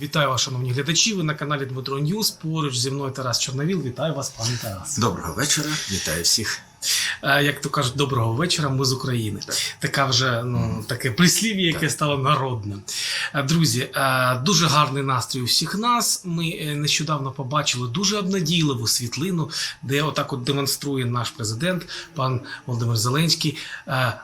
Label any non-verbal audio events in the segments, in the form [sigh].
Вітаю вас, шановні глядачі. Ви на каналі Дмитро Ньюс. Поруч зі мною Тарас Чорновіл. Вітаю вас, пане Тарас. Доброго вечора, вітаю всіх. Е, Як то кажуть, доброго вечора. Ми з України. Така вже ну таке прислів'я, яке стало народним. Е, Друзі, е, дуже гарний настрій у всіх нас. Ми нещодавно побачили дуже обнадійливу світлину, де отак от демонструє наш президент, пан Володимир Зеленський,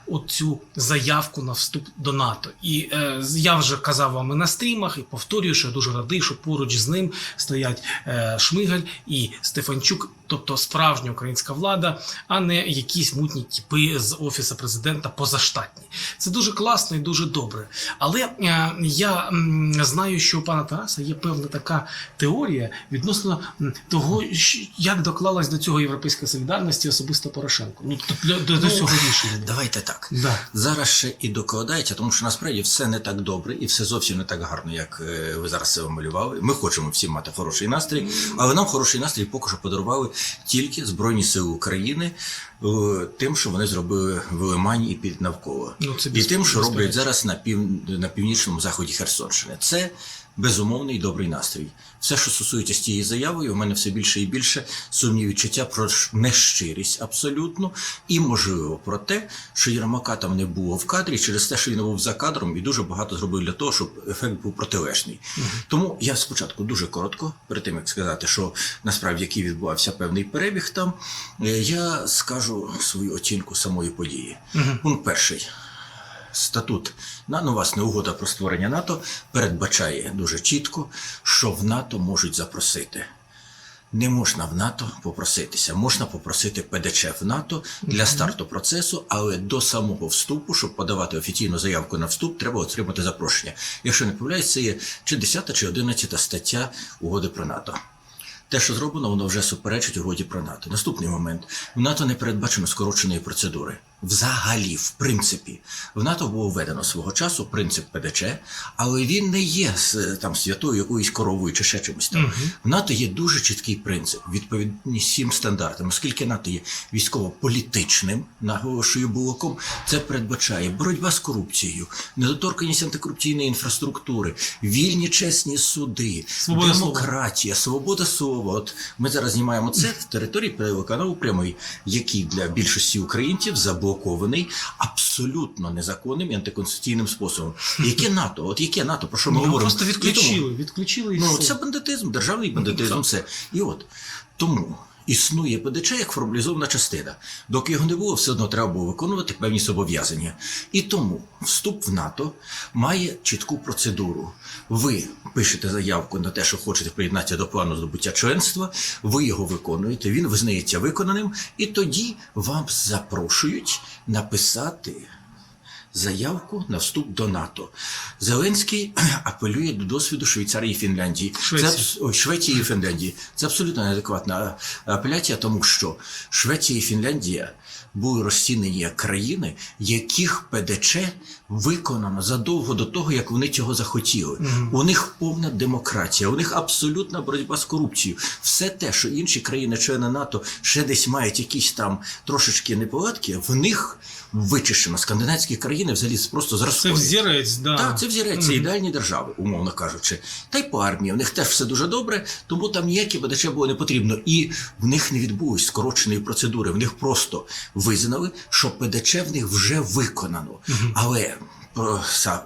оцю заявку на вступ до НАТО. І я вже казав вам і на стрімах, і повторюю, що я дуже радий, що поруч з ним стоять Шмигаль і Стефанчук, тобто справжня українська влада, а не якісь мутні тіпи з офісу президента позаштатні. Це дуже класно і дуже добре. Але е, я знаю, що у пана Тараса є певна така теорія відносно того, як доклалась до цього європейська солідарність особисто Порошенко. Ну до, до, до цього рішення. Давайте так. Да. Зараз ще і докладається, тому що насправді все не так добре і все зовсім не так гарно, як е, ви зараз це малювали. Ми хочемо всі мати хороший настрій, але нам хороший настрій поки що подарували тільки Збройні Сили України тим, що вони зробили в Лимані і під навколо. Ну, це і тим, що роблять зараз на пів на північному заході Херсонщини. Це безумовний добрий настрій. Все, що стосується з тієї заяви, у мене все більше і більше сумні відчуття про нещирість абсолютно, і можливо про те, що Єрмака там не було в кадрі через те, що він був за кадром і дуже багато зробив для того, щоб ефект був протилежний. Тому я спочатку дуже коротко, перед тим як сказати, що насправді який відбувався певний перебіг там, е, я скажу свою оцінку самої події. Пункт перший. Статут на ну, власне угода про створення НАТО передбачає дуже чітко, що в НАТО можуть запросити. Не можна в НАТО попроситися, можна попросити ПДЧ в НАТО для старту процесу, але до самого вступу, щоб подавати офіційну заявку на вступ, треба отримати запрошення. Якщо не помиляюсь, це є чи 10 чи 11 стаття угоди про НАТО. Те, що зроблено, воно вже суперечить угоді про НАТО. Наступний момент: в НАТО не передбачено скороченої процедури. Взагалі, в принципі, в НАТО було введено свого часу принцип ПДЧ, але він не є там святою якоюсь коровою чи ще чимось там. В НАТО є дуже чіткий принцип, відповідність всім стандартам. Оскільки НАТО є військово-політичним, наголошую блоком, це передбачає боротьба з корупцією, недоторканість антикорупційної інфраструктури, вільні чесні суди, Свобода слова. демократія, свобода слова. От ми зараз знімаємо це в території телеканалу прямий, який для більшості українців заблокований абсолютно незаконним і антиконституційним способом. Яке НАТО? От яке НАТО? Про що ми Ну, говоримо? просто відключили, відключили і Ну, все. це бандитизм, державний бандитизм, все. І от тому існує ПДЧ як формалізована частина. Доки його не було, все одно треба було виконувати певні зобов'язання. І тому вступ в НАТО має чітку процедуру. Ви пишете заявку на те, що хочете приєднатися до плану здобуття членства, ви його виконуєте, він визнається виконаним, і тоді вам запрошують написати заявку на вступ до НАТО. Зеленський [clears throat] апелює до досвіду Швейцарії і Фінляндії. Швеції. Це Швеції і Фінляндії. Це абсолютно неадекватна апеляція, тому що Швеція і Фінляндія були розцінені як країни, яких ПДЧ виконано задовго до того, як вони цього захотіли. У них повна демократія, у них абсолютна боротьба з корупцією. Все те, що інші країни-члени НАТО ще десь мають якісь там трошечки неполадки, в них вичищено. Скандинавські країни взагалі просто Це взірець, да. Так, це взірець, це ідеальні держави, умовно кажучи. Та й по армії. У них теж все дуже добре, тому там ніякі БДЧ було не потрібно. І в них не відбулось скороченої процедури. В них просто визнали, що ПДЧ в них вже виконано. Але про ця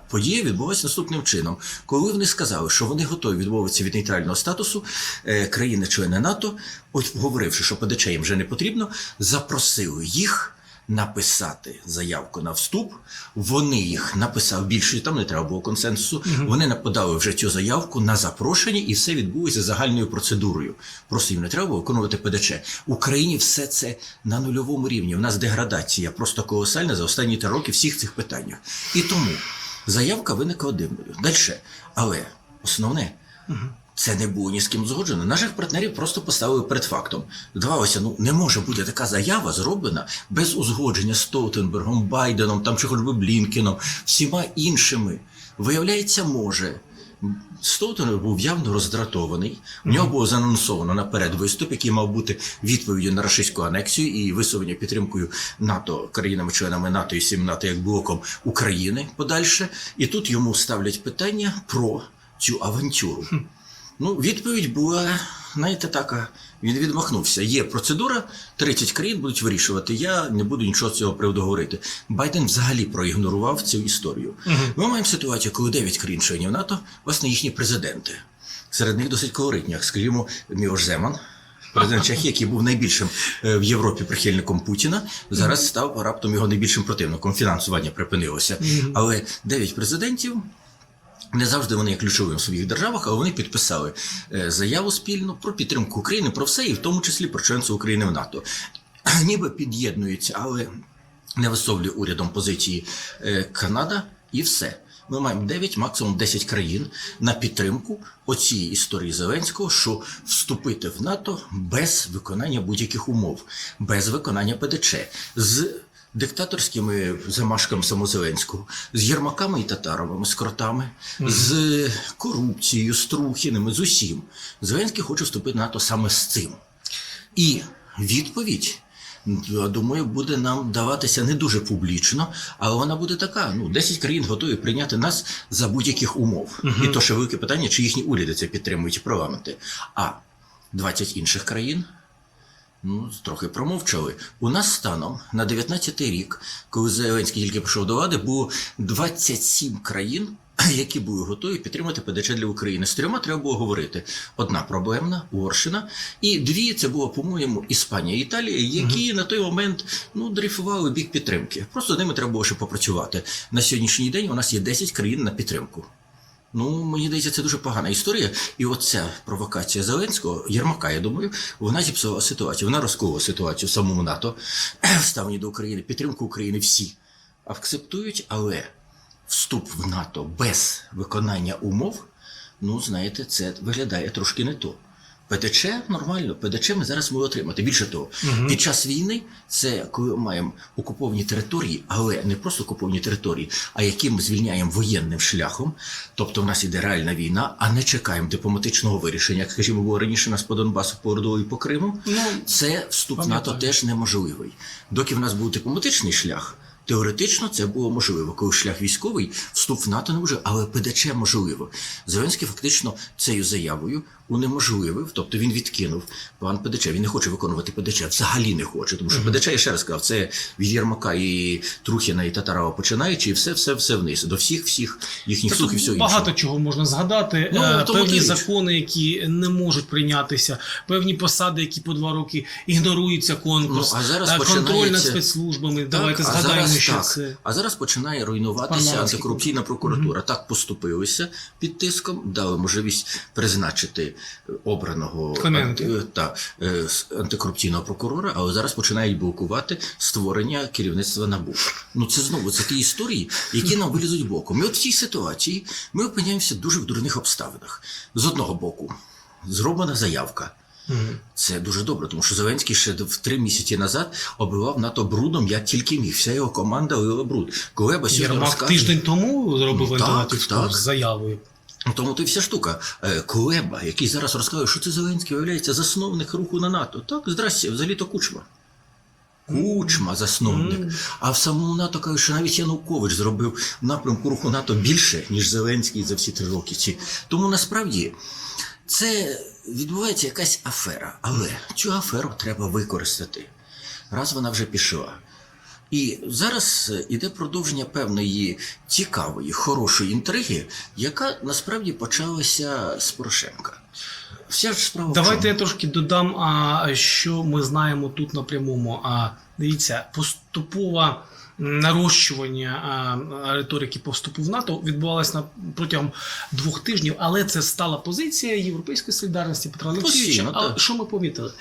подія відбулася наступним чином. Коли вони сказали, що вони готові відмовитися від нейтрального статусу е, країни-члени НАТО, от говоривши, що ПДЧ їм вже не потрібно, запросили їх написати заявку на вступ. Вони їх написали більше, там не треба було консенсусу. Вони подали вже цю заявку на запрошення, і все відбулося загальною процедурою. Просто їм не треба було виконувати ПДЧ. В Україні все це на нульовому рівні. У нас деградація просто колосальна за останні три роки всіх цих питаннях. І тому заявка виникла дивною. Далі. Але основне. Це не було ні з ким згоджено. Наших партнерів просто поставили перед фактом. Здавалося, ну не може бути така заява зроблена без узгодження з Столтенбергом, Байденом, там чи хоч би Блінкеном, всіма іншими. Виявляється, може. Столтенберг був явно роздратований. У нього було заанонсовано наперед виступ, який мав бути відповіддю на рашистську анексію і висловлення підтримкою НАТО країнами-членами НАТО і всім НАТО як блоком України подальше. І тут йому ставлять питання про цю авантюру? Ну, відповідь була, знаєте, така. Він відмахнувся. Є процедура, 30 країн будуть вирішувати. Я не буду нічого з цього приводу говорити. Байден взагалі проігнорував цю історію. Ми маємо ситуацію, коли 9 країн членів НАТО, власне, їхні президенти. Серед них досить колоритні, як, скажімо, Міош Земан, президент [laughs] Чехії, який був найбільшим е, в Європі прихильником Путіна, зараз став раптом його найбільшим противником. Фінансування припинилося. Але 9 президентів не завжди вони є ключовими в своїх державах, але вони підписали е, заяву спільну про підтримку України, про все, і в тому числі про членство України в НАТО. [clears throat] Ніби під'єднуються, але не висловлює урядом позиції е, Канада і все. Ми маємо 9, максимум 10 країн на підтримку оцієї історії Зеленського, що вступити в НАТО без виконання будь-яких умов, без виконання ПДЧ, з диктаторськими замашками самозеленського, з Єрмаками і татаровими, з кротами, з корупцією, з Трухіними, з усім. Зеленський хоче вступити в НАТО саме з цим. І відповідь. Я думаю, буде нам даватися не дуже публічно, але вона буде така: ну, 10 країн готові прийняти нас за будь-яких умов. І то ще велике питання, чи їхні уряди це підтримують і парламенти. А 20 інших країн ну, трохи промовчали. У нас станом на 19-й рік, коли Зеленський тільки прийшов до влади, було 27 країн, [clears throat] які були готові підтримати ПДЧ для України. З трьома треба було говорити: одна проблемна Угорщина, і дві це було, по-моєму, Іспанія і Італія, які на той момент ну, дрейфували бік підтримки. Просто з ними треба було ще попрацювати. На сьогоднішній день у нас є 10 країн на підтримку. Ну, мені здається, це дуже погана історія. І оця провокація Зеленського, Єрмака, я думаю, вона зіпсувала ситуацію. Вона розколола ситуацію в самому НАТО, [clears throat] в до України, підтримку України всі акцептують, але вступ в НАТО без виконання умов, ну, знаєте, це виглядає трошки не то. ПДЧ нормально, ПДЧ ми зараз можемо отримати. Більше того, під час війни це коли ми маємо окуповані території, але не просто окуповані території, а які ми звільняємо воєнним шляхом. Тобто в нас іде реальна війна, а не чекаємо дипломатичного вирішення. Як скажімо, було раніше нас по Донбасу, по Ордову і по Криму. Ну, це вступ в НАТО теж неможливий. Доки в нас був дипломатичний шлях. Теоретично це було можливо, коли шлях військовий, вступ в НАТО не може, але ПДЧ можливо. Зеленський фактично цією заявою унеможливив, тобто він відкинув план ПДЧ. Він не хоче виконувати ПДЧ, взагалі не хоче. Тому що ПДЧ, я ще раз сказав, це від Єрмака і Трухіна і Татарова починаючи, і все, все, все вниз. До всіх, всіх їхніх Та і тут всього багато чого можна згадати. Ну, Е, певні закони, які не можуть прийнятися, певні посади, які по два роки ігнорується конкурс, Ну, а зараз е, контроль над спецслужбами. Так, Давайте а згадаємо, зараз що так. це. А зараз починає руйнуватися Парламентський антикорупційна прокуратура. Так поступилися під тиском, дали можливість призначити обраного анти- та, е, антикорупційного прокурора, але зараз починають блокувати створення керівництва НАБУ. Ну це знову це ті історії, які нам вилізуть боком. І от в цій ситуації ми опиняємося дуже в дурних обставинах. З одного боку, зроблена заявка. Це дуже добре, тому що Зеленський ще в три місяці назад оббивав НАТО брудом, як тільки міг. Вся його команда лила бруд. Сьогодні Єрмак розказує... тиждень тому зробив Ну, так, так. з заявою. Тому то й вся штука. Е, Кулеба, який зараз розказує, що це Зеленський виявляється засновник руху на НАТО. Так, здрасте, взагалі-то кучма. Кучма засновник. А в самому НАТО кажуть, що навіть Янукович зробив напрямку руху НАТО більше, ніж Зеленський за всі три роки. ці. Тому насправді це відбувається якась афера. Але цю аферу треба використати. Раз вона вже пішла. І зараз е, іде продовження певної цікавої, хорошої інтриги, яка насправді почалася з Порошенка. Вся ж справа Давайте чому? я трошки додам, а, що ми знаємо тут на прямому. А, дивіться, поступове нарощування а, риторики по вступу в НАТО відбувалося на протягом двох тижнів, але це стала позиція Європейської солідарності Петра Олексійовича. Але що ми помітили?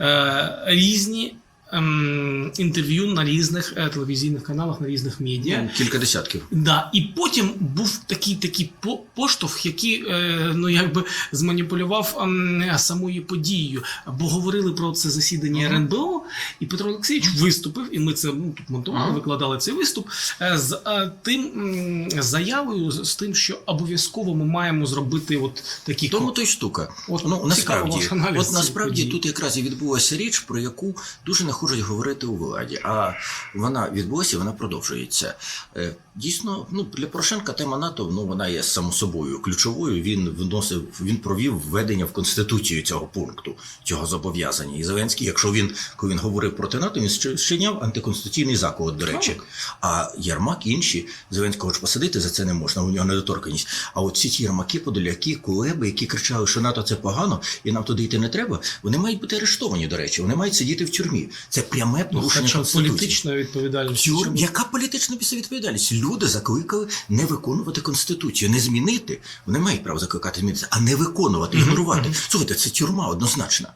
Е, різні. Ем, Інтерв'ю на різних е, телевізійних каналах, на різних медіа. Ну, кілька десятків. Да, і потім був такий такий по- поштовх, який е, ну якби зманіпулював ем, самою подією. Бо говорили про це засідання Мгм. РНБО, і Петро Олексійович виступив, і ми це ну, тут монтували, Мгм. викладали цей виступ е, з е, тим заявою, з тим, що обов'язково ми маємо зробити от такі Тому то й штука. От ну насправді, от насправді події. тут якраз і відбулася річ, про яку дуже не хочуть говорити у владі. А вона відбулася, вона продовжується. Дійсно, ну для Порошенка тема НАТО ну вона є само собою ключовою. Він вносив, він провів введення в конституцію цього пункту, цього зобов'язання. І Зеленський, якщо він коли він говорив проти НАТО, він вчиняв антиконституційний заклад, до речі. А Єрмак і інші Зеленського ж посадити за це не можна. У нього недоторканість. А от всі ті Єрмаки, подоляки, кулеби, які кричали, що НАТО це погано, і нам туди йти не треба. Вони мають бути арештовані. До речі, вони мають сидіти в тюрмі. Це пряме Ну, порушення конституції. політична відповідальність. Чому? яка політична після відповідальність? Люди закликали не виконувати конституцію, не змінити. Вони мають право закликати змінити, а не виконувати, ігнорувати. Слухайте, це тюрма однозначно.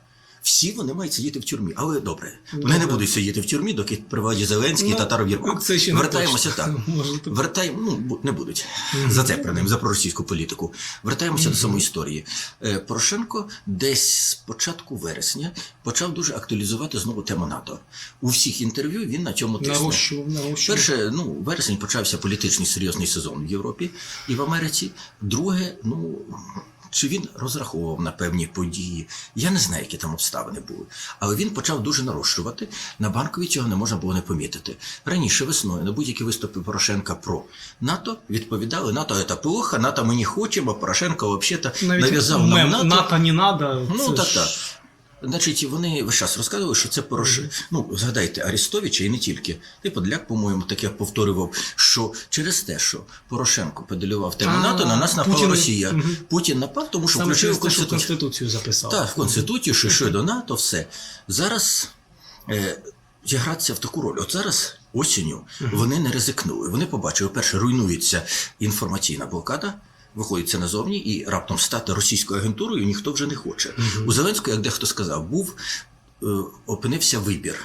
Всі вони мають сидіти в тюрмі, але добре. Вони не будуть сидіти в тюрмі, доки при Зеленський Ну, Татаров Єрмак. це ще Вертаємося точно. так. [laughs] Вертаємо, ну не будуть за це принаймні, за проросійську політику. Вертаємося до самої історії. Е, Порошенко десь з початку вересня почав дуже актуалізувати знову тему НАТО. У всіх інтерв'ю він на цьому тисне. Перше, ну, вересень почався політичний серйозний сезон в Європі і в Америці. Друге, ну. Чи він розраховував на певні події? Я не знаю, які там обставини були. Але він почав дуже нарощувати. На банкові цього не можна було не помітити. Раніше весною на будь-які виступи Порошенка про НАТО відповідали НАТО це плохо, НАТО ми не хочемо, Порошенко взагалі нав'язав нам НАТО. НАТО не надо. Ну, так, так. Значить, вони весь час розказували, що це Порошенко. Ну, згадайте, Арестовича і не тільки. І Подляк, по-моєму, таке повторював, що через те, що Порошенко педалював тему НАТО, на нас напала Путін- Росія. Мгм. Путін напав, тому що Саме включив що Конституцію. Конституцію записав. Так, в Конституцію, що йшли до НАТО, все. Зараз е, зігратися в таку роль. От зараз осінню вони не ризикнули. Вони побачили, перше, руйнується інформаційна блокада. Виходить це назовні, і раптом стати російською агентурою ніхто вже не хоче. У Зеленського, як дехто сказав, був е, опинився вибір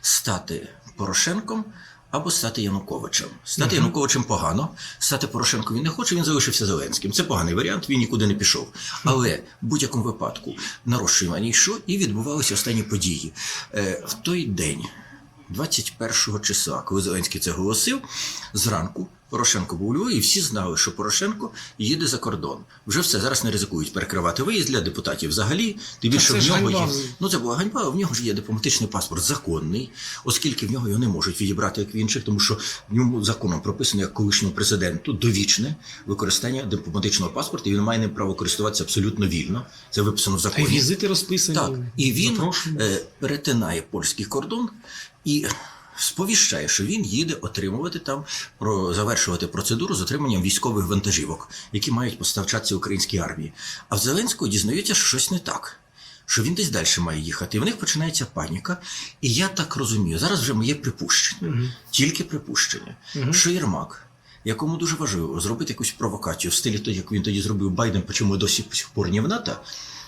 стати Порошенком або стати Януковичем. Стати Януковичем погано, стати Порошенком він не хоче, він залишився Зеленським. Це поганий варіант, він нікуди не пішов. Але в будь-якому випадку нарощування йшло і відбувалися останні події. Е, в той день. 21 числа, коли Зеленський це голосив, зранку Порошенко був у Львові, і всі знали, що Порошенко їде за кордон. Вже все зараз не ризикують перекривати виїзд для депутатів взагалі. Тим більше в нього ганьба. є. Ну це була ганьба, а в нього ж є дипломатичний паспорт законний, оскільки в нього його не можуть відібрати як в інших, тому що в ньому законом прописано як колишньому президенту довічне використання дипломатичного паспорту, і він має ним право користуватися абсолютно вільно. Це виписано в Та й візити розписані. Так, і він запрошені. е, перетинає польський кордон і сповіщає, що він їде отримувати там, про завершувати процедуру з отриманням військових вантажівок, які мають поставчатися українській армії. А в Зеленського дізнаються, що щось не так. Що він десь далі має їхати, і в них починається паніка. І я так розумію, зараз вже моє припущення, Мгм. тільки припущення, Мгм. що Єрмак, якому дуже важливо зробити якусь провокацію в стилі того, як він тоді зробив Байден, чому досі до сих пор не в НАТО,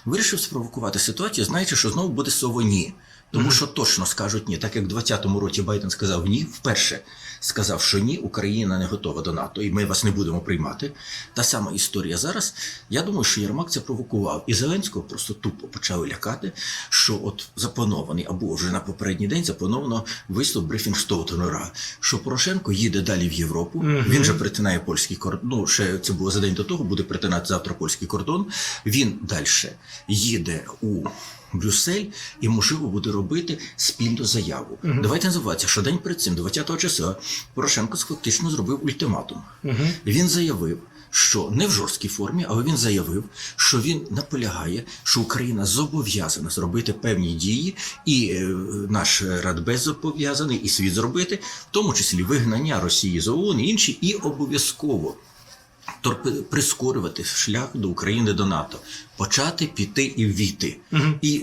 вирішив спровокувати ситуацію, знаючи, що знову буде слово ні. Тому що точно скажуть ні, так як в 20-му році Байден сказав ні, вперше сказав, що ні, Україна не готова до НАТО, і ми вас не будемо приймати. Та сама історія зараз. Я думаю, що Єрмак це провокував. І Зеленського просто тупо почали лякати, що от запланований, або вже на попередній день заплановано виступ брифінг Столтенера, що Порошенко їде далі в Європу. Мгм. Він же перетинає польський кордон. Ну, ще це було за день до того, буде перетинати завтра польський кордон. Він далі їде у. Брюссель і можливо буде робити спільну заяву. Мгм. Давайте не забуватися, що день перед цим, 20 числа, Порошенко фактично зробив ультиматум. Мгм. Він заявив, що не в жорсткій формі, але він заявив, що він наполягає, що Україна зобов'язана зробити певні дії, і е, наш Радбез зобов'язаний, і світ зробити, в тому числі вигнання Росії з ООН і інші, і обов'язково прискорювати шлях до України до НАТО, почати піти і ввійти. Мгм. І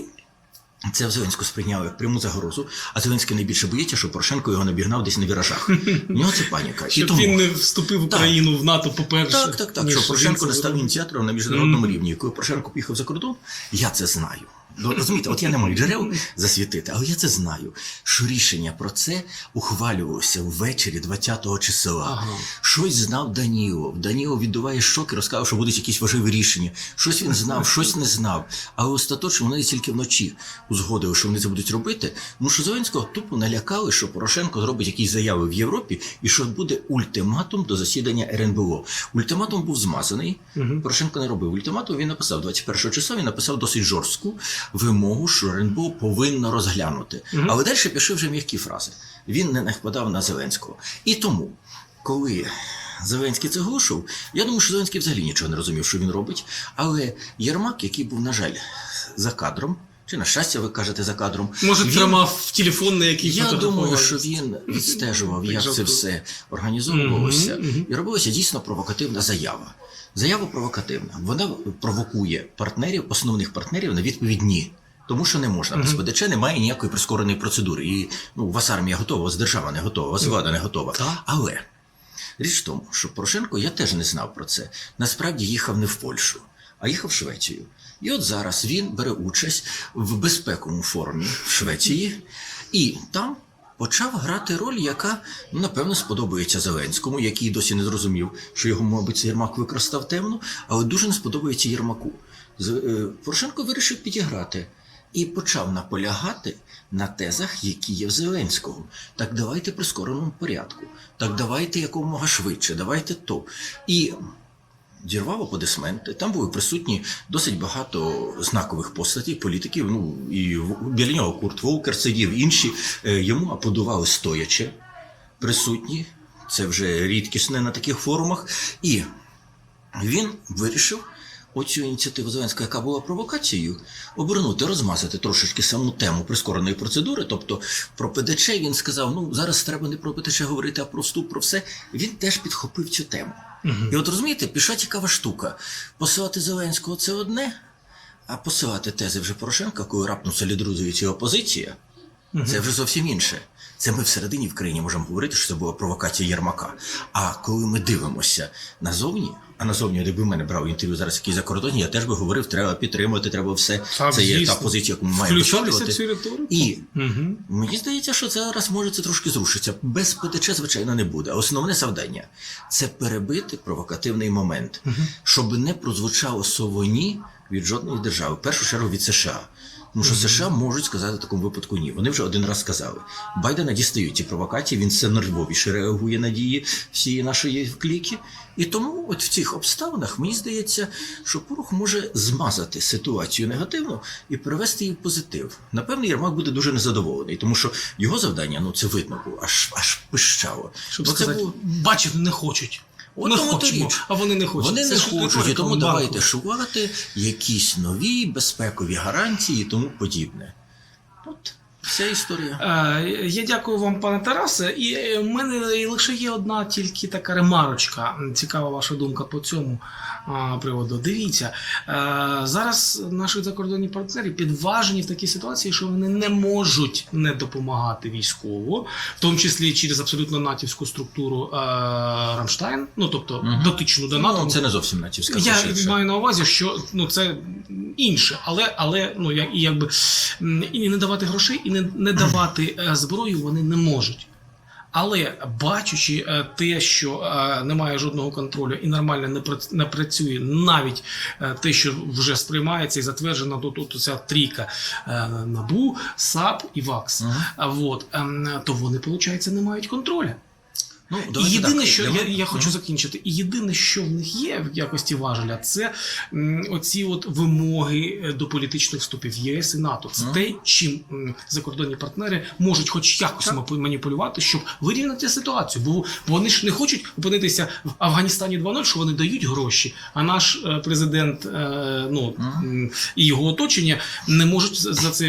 це в Зеленську сприйняли як пряму загрозу, а Зеленський найбільше боїться, що Порошенко його набігнав десь на віражах. [laughs] У нього це паніка. І Щоб тому... він не вступив в Україну в НАТО, по-перше. Так, так, так. ніж Що Порошенко не став ініціатором на міжнародному рівні. Коли Порошенко поїхав за кордон, я це знаю. Ну, Розумієте, от я не маю джерел засвітити, але я це знаю. Що рішення про це ухвалювалося ввечері 20-го числа. Ага. Щось знав Данілов. Данілов віддуває шок і розказав, що будуть якісь важливі рішення. Щось він знав, щось не знав. Але остаточно вони тільки вночі узгодили, що вони це будуть робити. Тому що Зеленського тупо налякали, що Порошенко зробить якісь заяви в Європі і що буде ультиматум до засідання РНБО. Ультиматум був змазаний. Мгм. Порошенко не робив ультиматум. Він написав 21 числа. Він написав досить жорстку вимогу, що РНБО повинно розглянути. Мгм. Але далі пішли вже м'які фрази. Він не нападав на Зеленського. І тому коли Зеленський це глушив, я думаю, що Зеленський взагалі нічого не розумів, що він робить. Але Єрмак, який був, на жаль, за кадром, чи на щастя, ви кажете за кадром, Може, він- тримав телефон, на який я думаю, що він відстежував, як це все організовувалося, і робилася дійсно провокативна заява. Заява провокативна. Вона провокує партнерів, основних партнерів на відповідь ні. Тому що не можна. Без ПДЧ немає ніякої прискореної процедури. І ну, у вас армія готова, у вас держава не готова, у вас влада не готова. Але річ в тому, що Порошенко, я теж не знав про це. Насправді їхав не в Польщу, а їхав в Швецію. І от зараз він бере участь в безпековому форумі в Швеції, і там почав грати роль, яка ну, напевно сподобається Зеленському, який досі не зрозумів, що його, мабуть, Єрмак використав темно, але дуже не сподобається Єрмаку. Е, Порошенко вирішив підіграти. І почав наполягати на тезах, які є в Зеленського. Так давайте прискореному порядку. Так давайте якомога швидше, давайте то. І дірвав аплодисменти. Там були присутні досить багато знакових постатей, політиків. Ну і біля нього Курт Волкер сидів, інші е, йому аплодували стоячи, присутні. Це вже рідкісне на таких форумах. І він вирішив оцю ініціативу Зеленського, яка була провокацією, обернути, розмазати трошечки саму тему прискореної процедури. Тобто про ПДЧ він сказав: ну зараз треба не про ПДЧ говорити, а про вступ, про все. Він теж підхопив цю тему. Мгм. І от розумієте, пішла цікава штука. Посилати Зеленського це одне, а посилати тези вже Порошенка, коли раптом солідрузується опозиція, це вже зовсім інше. Це ми всередині в країні можемо говорити, що це була провокація Єрмака. А коли ми дивимося назовні, а назовні, якби в мене брав інтерв'ю зараз якийсь закордонні, я теж би говорив, треба підтримувати, треба все. Так, це є та позиція, яку ми маємо риторику. І Угу. Мені здається, що зараз може це трошки зрушиться. Без ПТЧ, звичайно, не буде. А Основне завдання це перебити провокативний момент, щоб не прозвучало совоні від жодної держави, в першу чергу від США. Тому що США можуть сказати в такому випадку ні. Вони вже один раз сказали. Байдена дістають ці провокації, він все нервовіше реагує на дії всієї нашої вкліки. І тому, от в цих обставинах, мені здається, що Порух може змазати ситуацію негативно і перевести її в позитив. Напевно, Єрмак буде дуже незадоволений, тому що його завдання, ну це видно було, аж аж пищало. Щоб сказати, було- бачите, не хочуть. От Ми тому то хочемо, річ. а вони не хочуть. Вони Це не хочуть, і тому банку. давайте шукати якісь нові безпекові гарантії і тому подібне. Вся історія. Е, Я дякую вам, пане Тарасе. І е, в мене лише є одна тільки така ремарочка. Цікава ваша думка по цьому приводу. Дивіться, е, зараз наші закордонні партнери підважені в такій ситуації, що вони не можуть не допомагати військово, в тому числі через абсолютно натівську структуру е, Рамштайн, ну тобто Мгм. дотичну до НАТО. Ну, це не зовсім натівська Я поширша. маю на увазі, що ну це інше, але але ну як і якби і не давати грошей, і не, не давати е, зброю вони не можуть. Але бачучи е, те, що е, немає жодного контролю і нормально не прац- працює навіть те, що вже сприймається і затверджена тут, тут ця трійка набу, САП і ВАКС. А вот ем, то вони, виходить, не мають контролю. Ну, І єдине, так, що я, я хочу закінчити, і єдине, що в них є в якості важеля, це оці от вимоги е, до політичних вступів ЄС і НАТО. Це те, чим закордонні партнери можуть хоч якось маніпулювати, щоб вирівняти ситуацію. Бо вони ж не хочуть опинитися в Афганістані 2.0, що вони дають гроші, а наш е, президент е, ну, і його оточення не можуть за це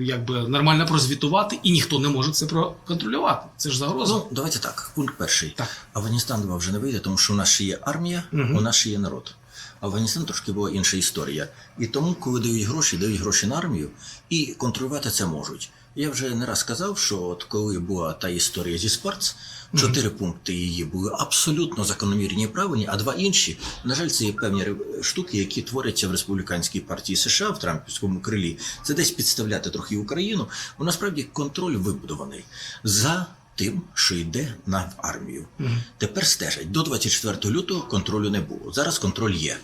якби нормально прозвітувати, і ніхто не може це проконтролювати. Це ж загроза. Ну, давайте так. Пункт перший. Так. Афганістан 2 вже не вийде, тому що у нас ще є армія, Мгм. у нас ще є народ. Афганістан трошки була інша історія. І тому, коли дають гроші, дають гроші на армію і контролювати це можуть. Я вже не раз казав, що от коли була та історія зі Спарц, чотири пункти її були абсолютно закономірні і правильні, а два інші, на жаль, це є певні штуки, які творяться в республіканській партії США в Трампівському крилі. Це десь підставляти трохи Україну. Бо насправді контроль вибудований за тим, що йде на армію. Мгм. Тепер стежать до 24 лютого контролю не було. Зараз контроль є.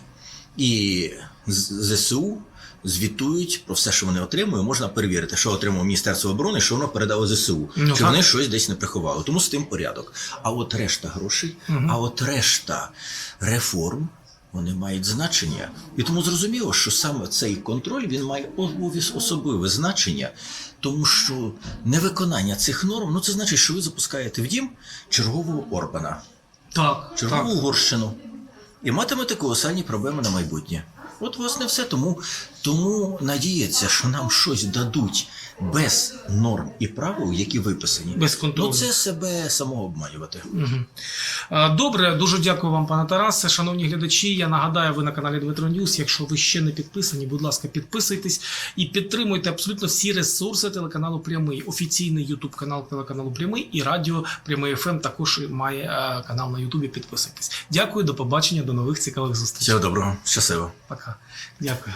І ЗСУ звітують про все, що вони отримують. Можна перевірити, що отримало Міністерство оборони, що воно передало ЗСУ. Ну, Чи так. вони щось десь не приховали. Тому з тим порядок. А от решта грошей, Мгм. а от решта реформ. вони мають значення. І тому зрозуміло, що саме цей контроль він має обов'яз особливе значення, тому що невиконання цих норм, ну це значить, що ви запускаєте в дім чергового Орбана, Так, чергову так. Угорщину. І матимете колосальні проблеми на майбутнє. От, власне, все. Тому, тому надіється, що нам щось дадуть без норм і правил, які виписані. Без контролю. Ну, це себе самого обманювати. Мгм. Е, Добре, дуже дякую вам, пане Тарасе. Шановні глядачі. Я нагадаю, ви на каналі Дмитро Ньюс. Якщо ви ще не підписані, будь ласка, підписуйтесь і підтримуйте абсолютно всі ресурси телеканалу Прямий. Офіційний Ютуб канал телеканалу Прямий і радіо Прямий ФМ також має е, канал на Ютубі. Підписуйтесь. Дякую, до побачення, до нових цікавих зустрічей. Всього доброго, щасливо. Пока. Дякую.